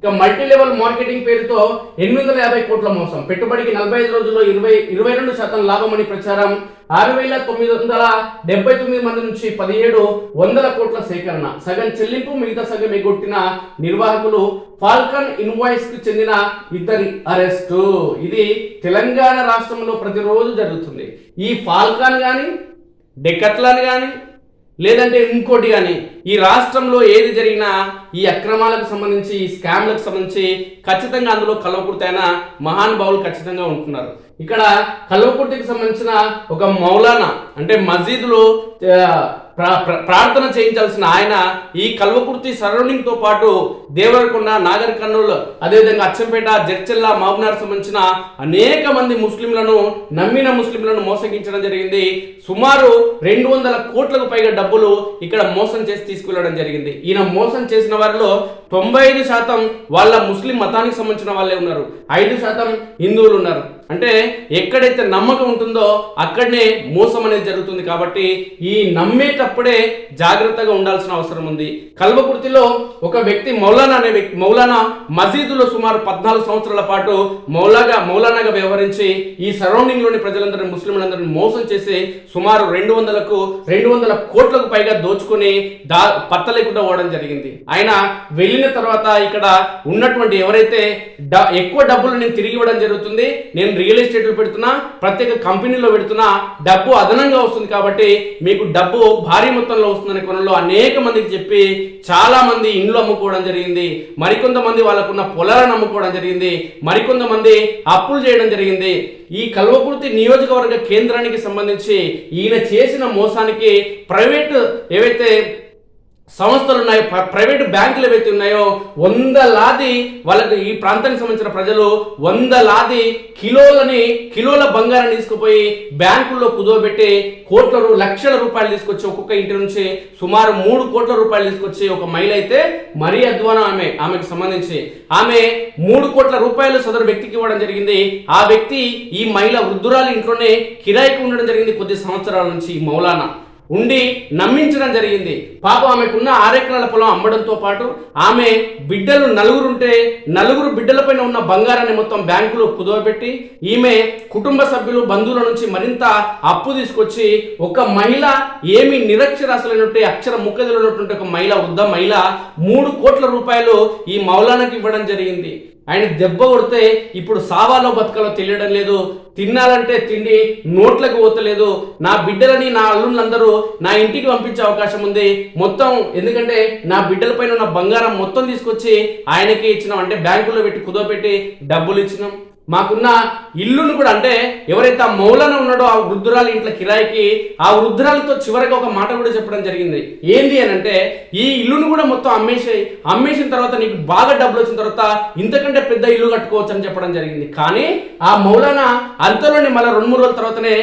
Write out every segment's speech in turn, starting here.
ఇక multi level marketing పేరుతో ఎనిమిది వందల యాభై కోట్ల మోసం. పెట్టుబడికి నలభై ఐదు రోజుల్లో ఇరవై ఇరవై రెండు శాతం లాభమని ప్రచారం. ఆరు వేల తొమ్మిది వందల డెబ్బై తొమ్మిది మంది నుంచి పదిహేడు వందల కోట్ల సేకరణ. సగం చెల్లింపు మిగతా సగం ఎగొట్టిన నిర్వాహకులు ఫాల్కన్ ఇన్వాయిస్కు చెందిన ఇద్దరి అరెస్టు. ఇది తెలంగాణ రాష్ట్రంలో ప్రతిరోజు జరుగుతుంది. ఈ ఫాల్కాన్ కానీ డెకట్లాన్ కానీ లేదంటే ఇంకోటి కానీ ఈ రాష్ట్రంలో ఏది జరిగినా ఈ అక్రమాలకు సంబంధించి ఈ స్కామ్లకు సంబంధించి ఖచ్చితంగా అందులో కలవకుర్తైన మహానుభావులు ఖచ్చితంగా ఉంటున్నారు. ఇక్కడ కల్వకుర్తికి సంబంధించిన ఒక మౌలానా అంటే మసీదులో ప్రార్థన చేయించాల్సిన ఆయన ఈ కల్వకుర్తి సరౌండింగ్తో పాటు దేవరకొండ నాగర్ కర్నూలు అదేవిధంగా అచ్చంపేట జడ్చెల్ల మామూనార్ సంబంధించిన అనేక మంది ముస్లింలను నమ్మిన ముస్లింలను మోసగించడం జరిగింది. సుమారు రెండు వందల కోట్లకు పైగా డబ్బులు ఇక్కడ మోసం చేసి తీసుకెళ్ళడం జరిగింది. ఈయన మోసం చేసిన వారిలో తొంభై ఐదు శాతం వాళ్ళ ముస్లిం మతానికి సంబంధించిన వాళ్ళే ఉన్నారు. ఐదు శాతం హిందువులు ఉన్నారు. అంటే ఎక్కడైతే నమ్మకం ఉంటుందో అక్కడనే మోసం అనేది జరుగుతుంది కాబట్టి ఈ నమ్మేటప్పుడే జాగ్రత్తగా ఉండాల్సిన అవసరం ఉంది. కల్వకుర్తిలో ఒక వ్యక్తి మౌలానా అనే వ్యక్తి మౌలానా మసీదులో సుమారు పద్నాలుగు సంవత్సరాల పాటు మౌలాగా మౌలానాగా వ్యవహరించి ఈ సరౌండింగ్లోని ప్రజలందరినీ ముస్లింలందరినీ మోసం చేసి సుమారు రెండు వందలకు రెండు వందల కోట్లకు పైగా దోచుకొని దా పత్త లేకుండా పోవడం జరిగింది. ఆయన వెళ్ళిన తర్వాత ఇక్కడ ఉన్నటువంటి ఎవరైతే డ- ఎక్కువ డబ్బులు నేను తిరిగి ఇవ్వడం జరుగుతుంది నేను రియల్ ఎస్టేట్లో పెడుతున్నా ప్రత్యేక కంపెనీలో పెడుతున్నా డబ్బు అదనంగా వస్తుంది కాబట్టి మీకు డబ్బు భారీ మొత్తంలో వస్తుందనే కొనంలో అనేక మందికి చెప్పి చాలామంది ఇండ్లు అమ్ముకోవడం జరిగింది మరికొంతమంది వాళ్ళకున్న పొలాలను అమ్ముకోవడం జరిగింది మరికొంతమంది అప్పులు చేయడం జరిగింది. ఈ కల్వకుర్తి నియోజకవర్గ కేంద్రానికి సంబంధించి ఈయన చేసిన మోసానికి ప్రైవేట్ ఏవైతే సంస్థలు ఉన్నాయో ప్ర- ప్రైవేట్ బ్యాంకులు ఏవైతే ఉన్నాయో వందలాది వాళ్ళకి ఈ ప్రాంతానికి సంబంధించిన ప్రజలు వందలాది కిలోలని కిలోల బంగారం తీసుకుపోయి బ్యాంకుల్లో కుదోబెట్టి కోట్ల లక్షల రూపాయలు తీసుకొచ్చి ఒక్కొక్క ఇంటి నుంచి సుమారు మూడు కోట్ల రూపాయలు తీసుకొచ్చి ఒక మహిళ అయితే మరీ అధ్వానం ఆమె ఆమెకు సంబంధించి. ఆమె మూడు కోట్ల రూపాయలు సదరు వ్యక్తికి ఇవ్వడం జరిగింది. ఆ వ్యక్తి ఈ మహిళ వృద్ధురాలు ఇంట్లోనే కిరాయికి ఉండడం జరిగింది కొద్ది సంవత్సరాల నుంచి ఈ మౌలానా. ఉండి నమ్మించడం జరిగింది. పాప ఆమెకున్న ఆరెకరాల పొలం అమ్మడంతో పాటు ఆమె బిడ్డలు నలుగురు ఉంటే నలుగురు బిడ్డలపైన ఉన్న బంగారాన్ని మొత్తం బ్యాంకులో కుదవబెట్టి ఈమె కుటుంబ సభ్యులు బంధువుల నుంచి మరింత అప్పు తీసుకొచ్చి ఒక మహిళ ఏమి నిరక్షరాస్యులైనట్టు అక్షర ముక్కదిలైనటువంటి ఒక మహిళ వృద్ధ మహిళ మూడు కోట్ల రూపాయలు ఈ మౌలానకి ఇవ్వడం జరిగింది. ఆయన దెబ్బ కొడితే ఇప్పుడు సావాలో బతకాలో తెలియడం లేదు. తినాలంటే తిండి నోట్లకు పోతలేదు. నా బిడ్డలని నా అల్లుళ్ళందరూ నా ఇంటికి పంపించే అవకాశం ఉంది. మొత్తం ఎందుకంటే నా బిడ్డలపైన ఉన్న బంగారం మొత్తం తీసుకొచ్చి ఆయనకి ఇచ్చినాం. అంటే బ్యాంకులో పెట్టి కుదోపెట్టి డబ్బులు ఇచ్చినాం. మాకున్న ఇల్లును కూడా అంటే ఎవరైతే ఆ మౌలన ఉన్నాడో ఆ వృద్ధురాలు ఇంట్లో కిరాయికి ఆ వృద్ధురాలతో చివరికి ఒక మాట కూడా చెప్పడం జరిగింది. ఏంది అని అంటే ఈ ఇల్లును కూడా మొత్తం అమ్మేసి అమ్మేసిన తర్వాత నీకు బాగా డబ్బులు వచ్చిన తర్వాత ఇంతకంటే పెద్ద ఇల్లు కట్టుకోవచ్చు అని చెప్పడం జరిగింది. కానీ ఆ మౌలానా అంతలోనే మళ్ళీ రెండు మూడు రోజుల తర్వాతనే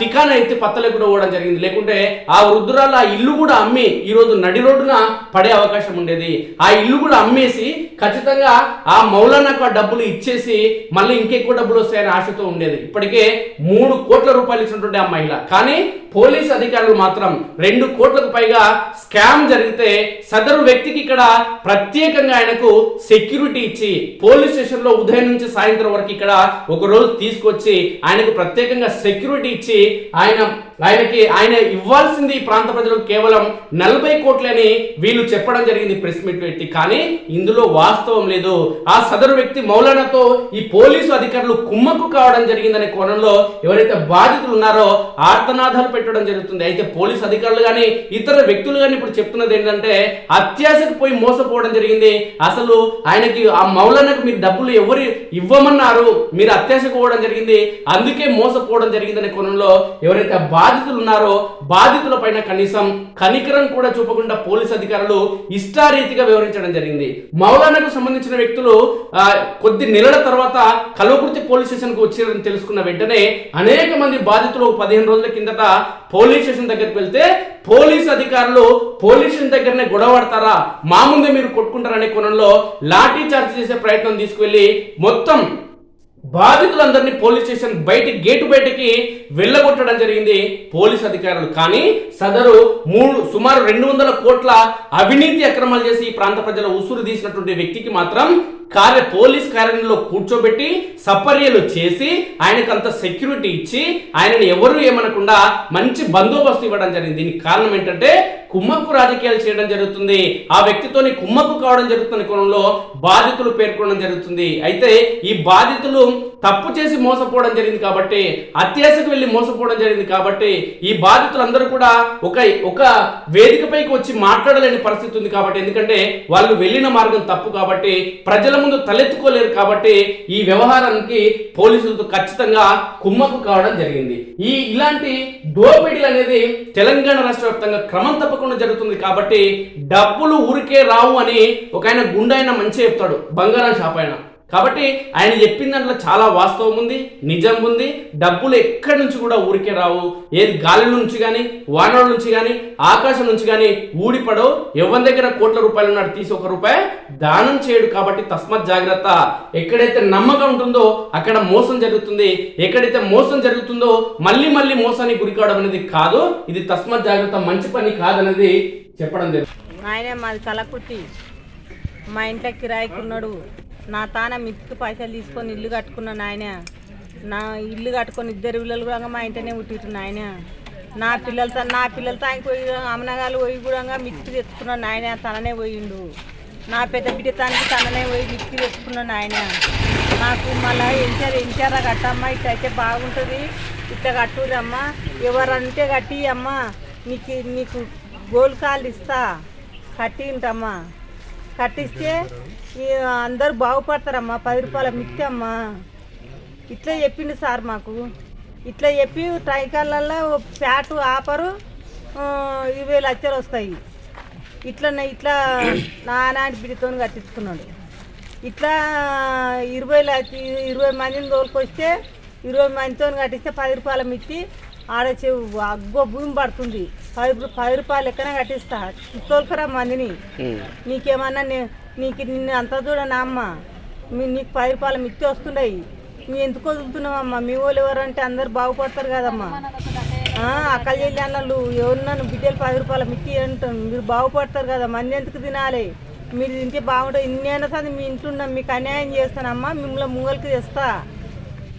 తికాన ఎత్తి పత్తలే కూడా పోవడం జరిగింది. లేకుంటే ఆ వృద్ధురాలు ఆ ఇల్లు కూడా అమ్మి ఈ రోజు నడి రోడ్డున పడే అవకాశం ఉండేది. ఆ ఇల్లు కూడా అమ్మేసి ఖచ్చితంగా ఆ మౌలానాకు ఆ డబ్బులు ఇచ్చేసి మళ్ళీ ఇంకెక్కువ డబ్బులు వస్తాయని ఆశతో ఉండేది. ఇప్పటికే మూడు కోట్ల రూపాయలు ఇచ్చినటువంటి ఆ మహిళ. కానీ పోలీస్ అధికారులు మాత్రం రెండు కోట్లకు పైగా స్కామ్ జరిగితే సదరు వ్యక్తికి ఇక్కడ ప్రత్యేకంగా ఆయనకు సెక్యూరిటీ ఇచ్చి పోలీస్ స్టేషన్లో ఉదయం నుంచి సాయంత్రం వరకు ఇక్కడ ఒక రోజు తీసుకొచ్చి ఆయనకు ప్రత్యేకంగా సెక్యూరిటీ ఇచ్చి ఆయన ఆయనకి ఆయన ఇవ్వాల్సింది ఈ ప్రాంత ప్రజలకు కేవలం నలభై కోట్లని వీళ్ళు చెప్పడం జరిగింది ప్రెస్ మీట్ పెట్టి. కానీ ఇందులో వాస్తవం లేదు. ఆ సదరు వ్యక్తి మౌలానాతో ఈ పోలీసు అధికారులు కుమ్మక్కు కావడం జరిగిందనే కోణంలో ఎవరైతే బాధితులు ఉన్నారో ఆర్తనాదాలు పెట్టడం జరుగుతుంది. అయితే పోలీసు అధికారులు కానీ ఇతర వ్యక్తులు కానీ ఇప్పుడు చెప్తున్నది ఏంటంటే అత్యాశకు పోయి మోసపోవడం జరిగింది. అసలు ఆయనకి ఆ మౌలానాకు మీరు డబ్బులు ఎవరు ఇవ్వమన్నారు? మీరు అత్యాశకు పోవడం జరిగింది. అందుకే మోసపోవడం జరిగిందనే కోణంలో ఎవరైతే బాధ బాధితులు ఉన్నారో బాధితుల పైన కనీసం కనికరం కూడా చూపకుండా పోలీస్ అధికారులు ఇష్టారీతిగా వివరించడం జరిగింది. మౌలానాకు సంబంధించిన వ్యక్తులు కొద్ది నెలల తర్వాత కల్వకుర్తి పోలీస్ స్టేషన్కు వచ్చారని తెలుసుకున్న వెంటనే అనేక మంది బాధితులు పదిహేను రోజుల కిందట పోలీస్ స్టేషన్ దగ్గరికి వెళ్తే పోలీస్ అధికారులు పోలీస్ స్టేషన్ దగ్గరనే గొడవ పడతారా? మా ముందే మీరు కొట్టుకుంటారనే కోణంలో లాఠీ చార్జ్ చేసే ప్రయత్నం తీసుకువెళ్ళి మొత్తం బాధితులందరినీ పోలీస్ స్టేషన్ బయటి గేటు బయటకి వెళ్ళగొట్టడం జరిగింది పోలీస్ అధికారులు. కానీ సదరు మూడు సుమారు రెండు వందల కోట్ల అవినీతి అక్రమాలు చేసి ఈ ప్రాంత ప్రజల ఉసురు తీసినటువంటి వ్యక్తికి మాత్రం కార్య పోలీస్ కార్యాలయంలో కూర్చోబెట్టి సపర్యలు చేసి ఆయనకు అంత సెక్యూరిటీ ఇచ్చి ఆయనని ఎవరు ఏమనకుండా మంచి బందోబస్తు ఇవ్వడం జరిగింది. దీనికి కారణం ఏంటంటే కుమ్మక్కు రాజకీయాలు చేయడం జరుగుతుంది. ఆ వ్యక్తితోని కుమ్మక్కు కావడం జరుగుతున్న కోణంలో బాధితులు పేర్కొనడం జరుగుతుంది. అయితే ఈ బాధితులు తప్పు చేసి మోసపోవడం జరిగింది కాబట్టి అత్యాశకు వెళ్ళి మోసపోవడం జరిగింది కాబట్టి ఈ బాధితులందరూ కూడా ఒక ఒక వేదికపైకి వచ్చి మాట్లాడలేని పరిస్థితి ఉంది కాబట్టి ఎందుకంటే వాళ్ళు వెళ్ళిన మార్గం తప్పు కాబట్టి ప్రజల ముందు తలెత్తుకోలేరు కాబట్టి ఈ వ్యవహారానికి పోలీసులతో ఖచ్చితంగా కుమ్మకు కావడం జరిగింది. ఈ ఇలాంటి దోపిడీలు అనేది తెలంగాణ రాష్ట్ర వ్యాప్తంగా క్రమం తప్పకుండా జరుగుతుంది కాబట్టి డబ్బులు ఊరికే రావు అని ఒక ఆయన గుండె మంచి చెప్తాడు బంగారం షాప్ ఆయన కాబట్టి ఆయన చెప్పిన దాంట్లో చాలా వాస్తవం ఉంది నిజం ఉంది. డబ్బులు ఎక్కడి నుంచి కూడా ఊరికే రావు. ఏది గాలి నుంచి కానీ వానల నుంచి కానీ ఆకాశం నుంచి కానీ ఊడిపడవు. ఎవరి దగ్గర కోట్ల రూపాయలు ఉన్నాడు తీసి ఒక రూపాయి దానం చేయడు కాబట్టి తస్మత్ జాగ్రత్త. ఎక్కడైతే నమ్మకం ఉంటుందో అక్కడ మోసం జరుగుతుంది. ఎక్కడైతే మోసం జరుగుతుందో మళ్ళీ మళ్ళీ మోసానికి గురి కావడం అనేది కాదు. ఇది తస్మత్ జాగ్రత్త మంచి పని కాదనేది చెప్పడం జరిగింది ఆయనే మాది కలకుర్తి మా ఇంట్లో కిరాయికి ఉన్నాడు నా తాన మిత్తికి పైసలు తీసుకొని ఇల్లు కట్టుకున్నాను ఆయన నా ఇల్లు కట్టుకొని ఇద్దరు పిల్లలు కూడా మా ఇంటనే పుట్టిన ఆయన నా పిల్లలతో నా పిల్లలతో ఆయన పోయి అమ్మనగాలు పోయి కూడా మిత్తి తెచ్చుకున్నాను ఆయన తననే పోయిండు. నా పెద్ద బిడ్డ తనకి తననే పోయి మిత్తి తెచ్చుకున్నాను ఆయన నాకు మళ్ళీ ఎంచారు ఎంచారా కట్టమ్మా ఇట్లా అయితే బాగుంటుంది. ఇట్లా కట్టురమ్మా ఎవరంటే కట్టి అమ్మా. నీకు నీకు గోల్ కాల్ ఇస్తా. కట్టింటమ్మా కట్టిస్తే అందరు బాగుపడతారమ్మా పది రూపాయల మిత్తి అమ్మా. ఇట్లా చెప్పిండు సార్ మాకు. ఇట్లా చెప్పి ట్రైకాళ్ళల్లో ప్యాటు ఆపరు ఇరవై లక్షలు వస్తాయి. ఇట్లా ఇట్లా నానాటి బిడ్డతో కట్టించుకున్నాడు. ఇట్లా ఇరవై లక్ష ఇరవై మందిని తోలుకొస్తే ఇరవై మందితో కట్టిస్తే పది రూపాయల మిత్తి ఆడ చెవు అగ్గో భూమి పడుతుంది. పది పది రూపాయలు ఎక్కడైనా కట్టిస్తా. తోలుకరా మందిని. నీకేమన్నా నీకు నిన్ను అంత చూడనా అమ్మ. మీ నీకు పది రూపాయల మిత్తి వస్తున్నాయి మేము ఎందుకు వదులుతున్నామమ్మా మీ వాళ్ళు ఎవరంటే అందరు బాగుపడతారు కదమ్మా. ఆ, అక్క చెల్లి అన్నలు ఎవరున్నాను బిడ్డలు పది రూపాయల మిత్తి అంటాను మీరు బాగుపడతారు కదా మంది ఎందుకు తినాలి? మీరు తింటే బాగుంటుంది. ఇన్నేనా సరే మీ ఇంట్లో ఉన్నాం మీకు అన్యాయం చేస్తానమ్మా. మిమ్మల్ని ముంగలికి తెస్తా.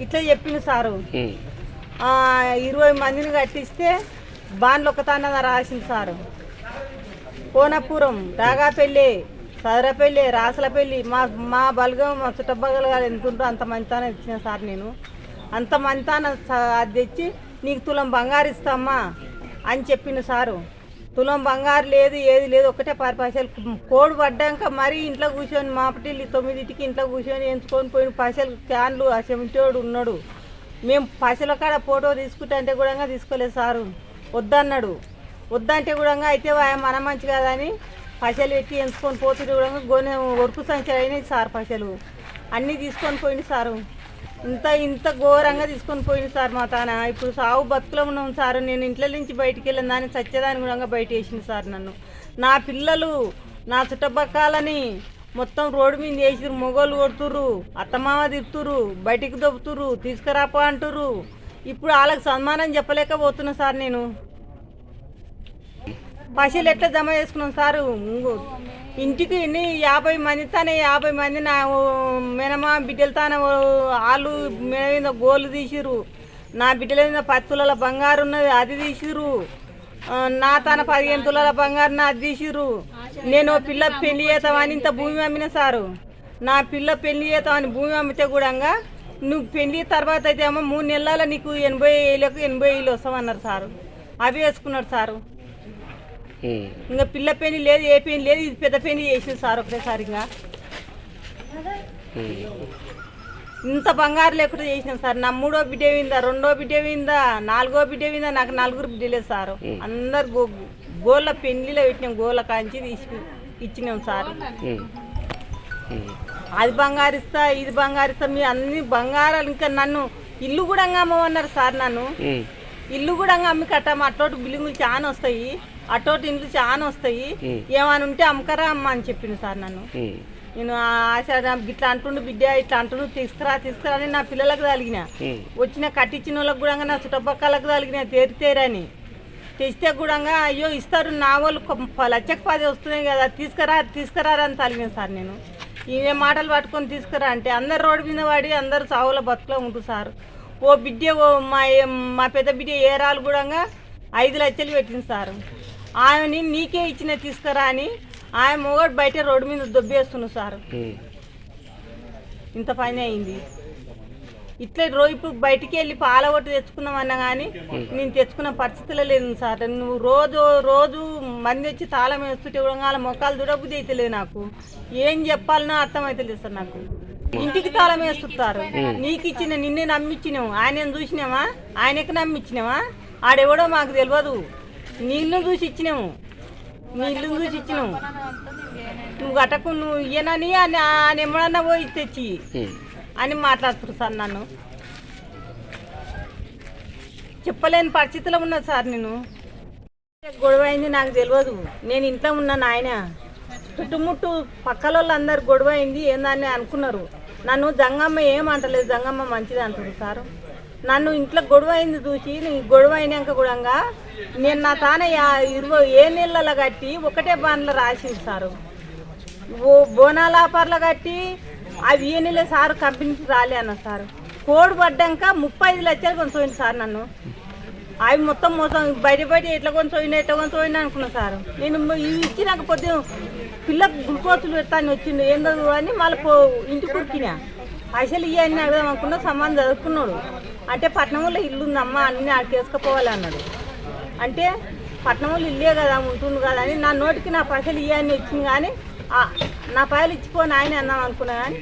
ఇట్లా చెప్పింది సారు. ఇరవై మందిని కట్టిస్తే బాన్లు ఒక్కతాన రాసింది సారు. కోనపురం రాగాపల్లి సదరపల్లి రాసలపల్లి మా మా బలగం మా చుట్టబగలు గారు ఎంత ఉంటో అంత మంతాన ఇచ్చిన సార్ నేను. అంత మంతాన స- అది తెచ్చి నీకు తులం బంగారు ఇస్తామ్మా అని చెప్పిన సారు. తులం బంగారు లేదు ఏది లేదు ఒకటే పది పైసలు కోడి పడ్డాక మరీ ఇంట్లో కూర్చొని మాపటిల్లి తొమ్మిదింటికి ఇంట్లో కూర్చొని ఎంచుకొని పోయిన పైసలు క్యాన్లు ఆ చెమిటోడు ఉన్నాడు. మేము పైసల కాడ ఫోటో తీసుకుంటే అంటే కూడా తీసుకోలేదు సారు. వద్దన్నాడు. వద్దంటే కూడా అయితే మన మంచి కాదని పైసలు పెట్టి ఎంచుకొని పోతుంటే కూడా గోనె ఒరుపు సంచులు అయినాయి సార్ పైసలు. అన్నీ తీసుకొని పోయింది సారు. ఇంత ఇంత ఘోరంగా తీసుకొని పోయింది సార్ మా తాన. ఇప్పుడు సావు బతుకులో ఉన్నాం సార్. నేను ఇంట్లో నుంచి బయటికి వెళ్ళిన దాన్ని సత్యదాని కూడా బయట వేసింది సార్ నన్ను. నా పిల్లలు నా చుట్టపక్కలని మొత్తం రోడ్డు మీద వేసిరు మొగోళ్ళు కొడుతుర్రు అత్తమామ తిప్పుతురు బయటికి దొబ్బుతురు తీసుకురాపో అంటుర్రు. ఇప్పుడు వాళ్ళకి సన్మానం చెప్పలేకపోతున్నా సార్ నేను. పైసలు ఎట్లా జమ చేసుకున్నాం సారు? ఇంటికి ఇన్ని యాభై మంది తానే యాభై మంది నా మినమా బిడ్డలతోనే వాళ్ళు మీద గోళ్ళు తీసిరు నా బిడ్డల మీద పది బంగారు ఉన్నది అది తీసిరు నా తన పదిహేను తులాల బంగారు నా అది తీసిరు నేను ఓ పిల్ల పెళ్ళి చేద్దామని ఇంత భూమి అమ్మిన సారు. నా పిల్ల పెళ్ళి చేద్దామని భూమి అమ్మితే కూడా నువ్వు పెళ్ళి తర్వాత అయితే ఏమో మూడు నెలల నీకు ఎనభై ఏళ్ళకు ఎనభై ఏళ్ళు వస్తామన్నారు సారు. అవి వేసుకున్నాడు సారు. ఇంకా పిల్ల పెళ్ళి లేదు ఏ పెళ్ళి లేదు ఇది పెద్ద పెళ్ళి చేసింది సార్ ఒకటేసారిగా ఇంత బంగారు లేకుండా చేసినాం సార్. నా మూడో బిడ్డ విందా రెండో బిడ్డ విందా నాలుగో బిడ్డ విందా నాకు నలుగురు బిడ్డలేదు సార్. అందరు గో గోళ్ళ పెళ్ళిలో పెట్టినాం గోళ్ళ కాంచి తీసి ఇచ్చినాం సార్. అది బంగారు ఇస్తా ఇది బంగారు ఇస్తా మీ అన్ని బంగారాలు ఇంకా నన్ను ఇల్లు కూడా అమ్మమన్నారు సార్ నన్ను. ఇల్లు కూడా అమ్మి కట్టాము అటోటి బిల్డింగులు చాలా వస్తాయి. అటోటి ఇండ్లు చాలా వస్తాయి. ఏమైనా ఉంటే అమ్మకరా అమ్మ అని చెప్పింది సార్ నన్ను. నేను ఆ ఆశ నా- ఇట్లా అంటుండు బిడ్డ ఇట్లా అంటుండు తీసుకురా తీసుకురా అని నా పిల్లలకు తగిలిన. వచ్చిన కట్టించిన వాళ్ళకి కూడా నా చుట్టుపక్కలకు తగిలిన తేరి తేరని. తెస్తే కూడా అయ్యో ఇస్తారు నా వాళ్ళు లచ్చకు పది వస్తున్నాయి కదా తీసుకురా తీసుకురా అని తగిలిన సార్ నేను. ఇవే మాటలు పట్టుకొని తీసుకురా అంటే అందరు రోడ్డు మీద పడి అందరు సావుల బతుకులో ఉంటుంది సార్. ఓ బిడ్డ ఓ మా మా పెద్ద బిడ్డ ఏరాలు కూడా ఐదు లక్షలు పెట్టింది సార్. ఆమెని నీకే ఇచ్చిన తీసుకురా అని ఆయన మొగడు బయట రోడ్డు మీద దొబ్బేస్తున్నాడు సార్. ఇంత పని అయింది. ఇట్లా రో ఇప్పుడు బయటికి వెళ్ళి పాల ఒకటి తెచ్చుకున్నామన్నా కానీ నేను తెచ్చుకున్న పరిస్థితిలో లేదు సార్. నువ్వు రోజు రోజు మంది వచ్చి తాళం వేస్తుంటే కూడా మొక్కలు దుడబుద్ధి అయితే లేదు నాకు. ఏం చెప్పాలనో అర్థమైతే లేదు సార్ నాకు. ఇంటికి తాళం వేస్తుంటారు. నీకు ఇచ్చిన నిన్నే నమ్మిచ్చినాము ఆయన చూసినామా ఆయనకి నమ్మిచ్చినామా ఆడెవడో మాకు తెలియదు నీ ఇల్లు చూసి ఇచ్చినాము. నీ ఇల్లు చూసి ఇచ్చినాము నువ్వు గట్టకు నువ్వు ఇయ్యనని అని ఆయన ఎమ్మడన్నా పోయి తెచ్చి అని మాట్లాడుతున్నారు సార్ నన్ను. చెప్పలేని పరిస్థితిలో ఉన్నా సార్ నేను. గొడవ అయింది నాకు తెలియదు నేను ఇంట్లో ఉన్నాను ఆయన చుట్టుముట్టు పక్కల వాళ్ళు అందరు గొడవ అయింది ఏందని అనుకున్నారు. నన్ను జంగమ్మ ఏమంటలేదు జంగమ్మ మంచిది అంటారు సార్. నన్ను ఇంట్లో గొడవ అయింది చూసి నీ గొడవ అయినాక కూడా నేను నా తాన యా- ఇరవై ఏ నీళ్ళలో కట్టి ఒకటే బాండ్లు రాసిస్తారు. సారు బోనాల ఆఫర్లు కట్టి అవి ఏ ఈయనలే సార్ కంపెనీకి రాలే అన్న సార్. కోడ్ పడ్డాక ముప్పై ఐదు లక్షలు కొనుక్కోండి సార్ నన్ను. అవి మొత్తం మోసం బయట బయట ఎట్లా కొనుక్కోయినా ఎట్లా కొనుక్కోయినా అనుకున్నా సార్. నేను ఇవి ఇచ్చినాక పొద్దున పిల్లకు గ్లూకోజులు పెడతాను వచ్చిండు ఏందో అని మళ్ళీ పో ఇంటికి కుడికినా పైసలు ఇవన్నీ అడదాం అనుకున్నా సమాన్ చదువుకున్నాడు. అంటే పట్నంలో ఇల్లుందమ్మా అన్నీ ఆడికేసుకుపోవాలి అన్నాడు. అంటే పట్నంలో ఇల్లే కదా ఉంటుంది కదా అని నా నోటికి నా పైసలు ఇవన్నీ వచ్చింది కానీ నా పైసలు ఇచ్చిపోని ఆయన అన్నాం అనుకున్నా కానీ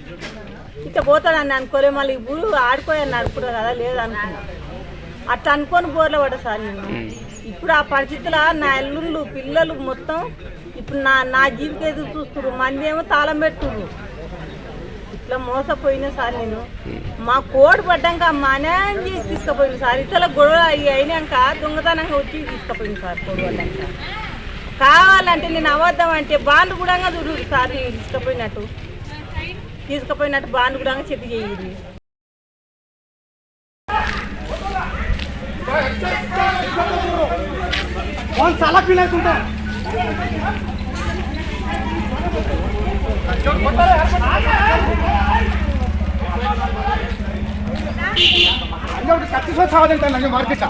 ఇట్లా పోతాడని అనుకోలే మళ్ళీ ఇప్పుడు ఆడుకోయని అనుకున్నా కదా లేదనుకున్నా అట్లా అనుకొని బోర్లో పడ్డా సార్ నేను. ఇప్పుడు ఆ పరిస్థితుల్లో నా అల్లుళ్ళు పిల్లలు మొత్తం ఇప్పుడు నా నా జీవితం ఎదురు చూస్తున్నారు మంది ఏమో తాళం పెడుతున్నారు ఇట్లా మోసపోయిన సార్ నేను మా కోడి పడ్డాక మానే చేసి తీసుకుపోయింది సార్ ఇట్లా గొడవ అయినాక దొంగతనంగా వచ్చి తీసుకుపోయింది సార్ గొడవ పడ్డాక కావాలంటే నేను అవద్దాం అంటే బాండ్ కూడా చూడు సార్ తీసుకుపోయినట్టు తీసుకుపోయినట్టు బాండ్ కూడా చెప్పి చేయండి కత్తి స్వచ్ఛ చావదంటాను నాకు మార్కెట్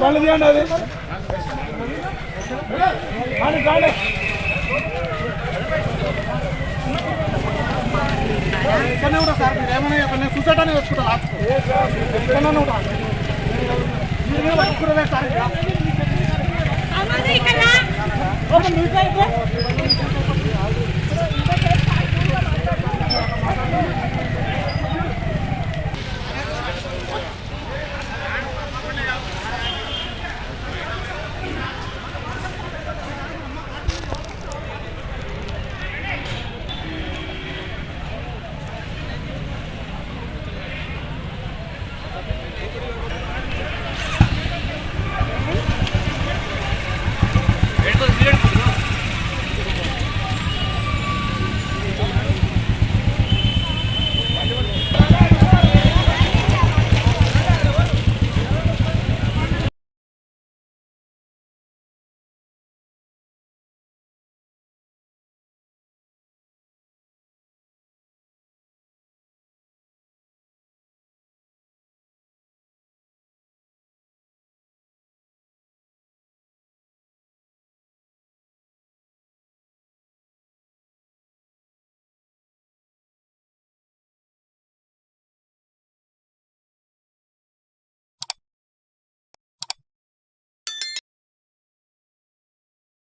పళ్ళు తీయండి అది కానీ కానీ ఇక్కడనే ఉంటా సార్ మీరు ఏమైనా చెప్పండి నేను సూసైడ్ అనేది వచ్చుకుంటా లాస్ట్ ఇక్కడనే ఉంటా మీరు మీద పట్టుకునే సార్ ఓకే మీకైతే